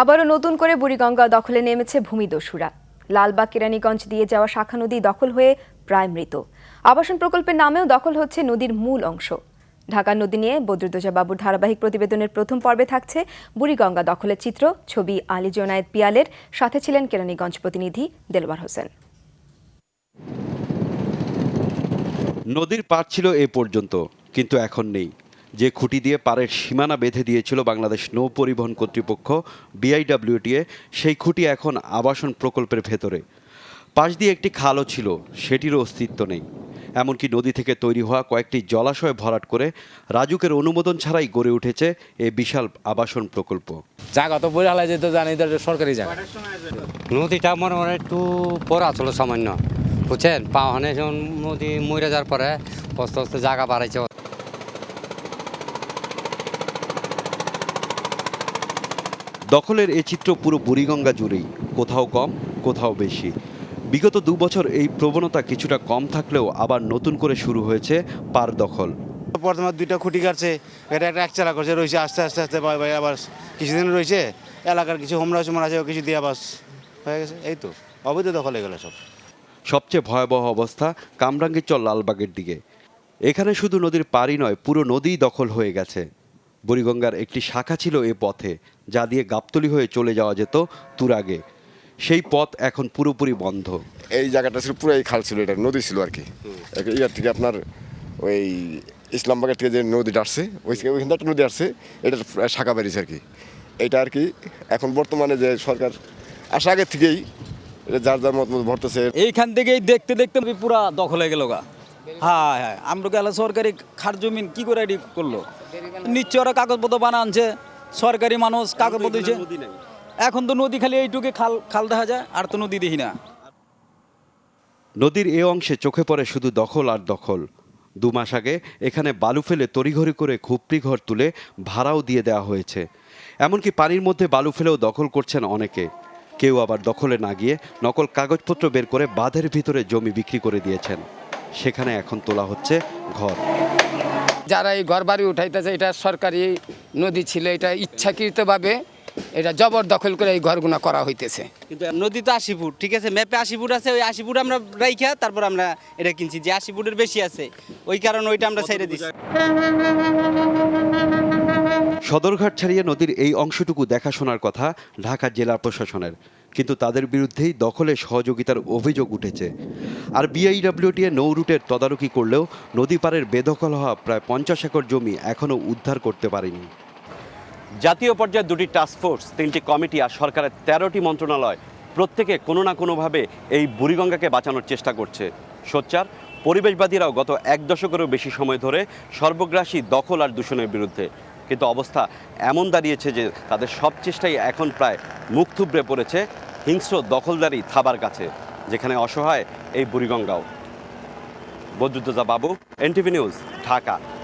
আবারও নতুন করে বুড়িগঙ্গা দখলে নেমেছে ভূমিদস্যুরা। লালবাগ, কেরানীগঞ্জ দিয়ে যাওয়া শাখা নদী দখল হয়ে প্রায় মৃত। আবাসন প্রকল্পের নামেও দখল হচ্ছে নদীর মূল অংশ। ঢাকার নদী নিয়ে বদরুদ্দোজা বাবুর ধারাবাহিক প্রতিবেদনের প্রথম পর্বে থাকছে বুড়িগঙ্গা দখলের চিত্র, ছবি আলী জোনায়েদ পিয়ালের, সাথে ছিলেন কেরানীগঞ্জ প্রতিনিধি দেলওয়ার হোসেন। নদীর পার ছিল এ পর্যন্ত, কিন্তু এখন নেই। যে খুঁটি দিয়ে পাড়ের সীমানা বেঁধে দিয়েছিল বাংলাদেশ নৌ পরিবহন কর্তৃপক্ষ বিআইডব্লিউটিএ সেই খুঁটি এখন আবাসন প্রকল্পের ভেতরে। পাশ দিয়ে একটি খালও ছিল সেটিরও অস্তিত্ব নেই। এমনকি নদী থেকে তৈরি হওয়া কয়েকটি জলাশয় ভরাট করে রাজুকের অনুমোদন ছাড়াই গড়ে উঠেছে এই বিশাল আবাসন প্রকল্প। জায়গা তো বলে হালাই যেত জানি সরকারি জায়গা। নদীটা মনে মনে একটু বড় ছিল সামান্য। বুঝছেন? পাহানে যখন নদী মরে যাওয়ার পরে আস্তে আস্তে জায়গা বাড়াইছে দখলের এ চিত্র পুরো বুড়িগঙ্গা জুড়েই কোথাও কম কোথাও বেশি। বিগত দু বছর এই প্রবণতা কিছুটা কম থাকলেও আবার নতুন করে শুরু হয়েছে পার দখল। প্রথমে দুইটা খুঁটি কাটছে এটা একটা একচালা করছে রয়েছে আস্তে আস্তে আস্তে আবার কিছুদিন রয়েছে এলাকার কিছু হোমরা সোমরা আছে কিছু দিয়ে বাস হয়ে গেছে এই তো অবৈধ দখল হয়ে গেলো সব। সবচেয়ে ভয়াবহ অবস্থা কামরাঙ্গীর চল লালবাগের দিকে। এখানে শুধু নদীর পাড়ি নয় পুরো নদীই দখল হয়ে গেছে। বুড়িগঙ্গার একটি শাখা ছিল এ পথে যা দিয়ে গাবতলি হয়ে চলে যাওয়া যেত তুরাগে। সেই পথ এখন পুরোপুরি বন্ধ। এই জায়গাটা ছিল পুরো এই খাল ছিল এটা নদী ছিল আর কি। ইয়ার থেকে আপনার ওই ইসলামবাগের থেকে যে নদীটা আসছে ওই ওইখান থেকে একটা নদী আসছে এটার শাখা বেরিয়েছে আর কি। এটা আর কি এখন বর্তমানে যে সরকার আসা আগের থেকেই এটা যার যার মত মতো ভরতেছে। এইখান থেকেই দেখতে দেখতে পুরা দখল হয়ে গেল গা। হ্যাঁ হ্যাঁ আমরা গেলে সরকারি খার জমিন কি করে এডি করল? নিশ্চয় ওরা কাগজপত্র বানা আনছে সরকারি মানুষ কাগজপত্র দিচ্ছে এখন তো নদী খালি এইটুকু খাল খাল দেখা যায় আর তো নদী দেখি না। নদীর এ অংশে চোখে পড়ে শুধু দখল আর দখল। দু মাস আগে এখানে বালু ফেলে তড়িঘড়ি করে খুপড়ি ঘর তুলে ভাড়াও দিয়ে দেওয়া হয়েছে। এমনকি পানির মধ্যে বালু ফেলেও দখল করছেন অনেকে। কেউ আবার দখলে না গিয়ে নকল কাগজপত্র বের করে বাঁধের ভিতরে জমি বিক্রি করে দিয়েছেন। সেখানে এখন তোলা হচ্ছে ঘর। যারা এই ঘর বাড়ি উঠাইতেছে এটা সরকারি নদী ছিল এটা ইচ্ছাকৃতভাবে এটা জবরদখল করে এই ঘরগুলো করা হইতেছে। কিন্তু নদী তো আশি ফুট ঠিক আছে? ম্যাপে আশি ফুট আছে ওই আশি ফুট আমরা রাইখা তারপর আমরা এটা কিনছি। যে আশি ফুটের বেশি আছে ওই কারণে ওইটা আমরা ছেড়ে দিচ্ছি সদরঘাট ছাড়িয়ে নদীর এই অংশটুকু দেখাশোনার কথা ঢাকা জেলা প্রশাসনের। কিন্তু তাদের বিরুদ্ধেই দখলে সহযোগিতার অভিযোগ উঠেছে। আর বিআইডব্লিউটিএ নৌ রুটের তদারকি করলেও নদী পাড়ের বেদখল হওয়া প্রায় পঞ্চাশ একর জমি এখনও উদ্ধার করতে পারেনি। জাতীয় পর্যায়ে দুটি টাস্কফোর্স তিনটি কমিটি আর সরকারের তেরোটি মন্ত্রণালয় প্রত্যেকে কোনো না কোনোভাবে এই বুড়িগঙ্গাকে বাঁচানোর চেষ্টা করছে। সোচ্চার, পরিবেশবাদীরাও গত এক দশকেরও বেশি সময় ধরে সর্বগ্রাসী দখল আর দূষণের বিরুদ্ধে। কিন্তু অবস্থা এমন দাঁড়িয়েছে যে তাদের সব চেষ্টাই এখন প্রায় মুখ থুবড়ে পড়েছে, হিংস্র দখলদারি থাবার কাছে, যেখানে অসহায় এই বুড়িগঙ্গাও। বদরুদ্দোজা বাবু, এনটিভি নিউজ, ঢাকা।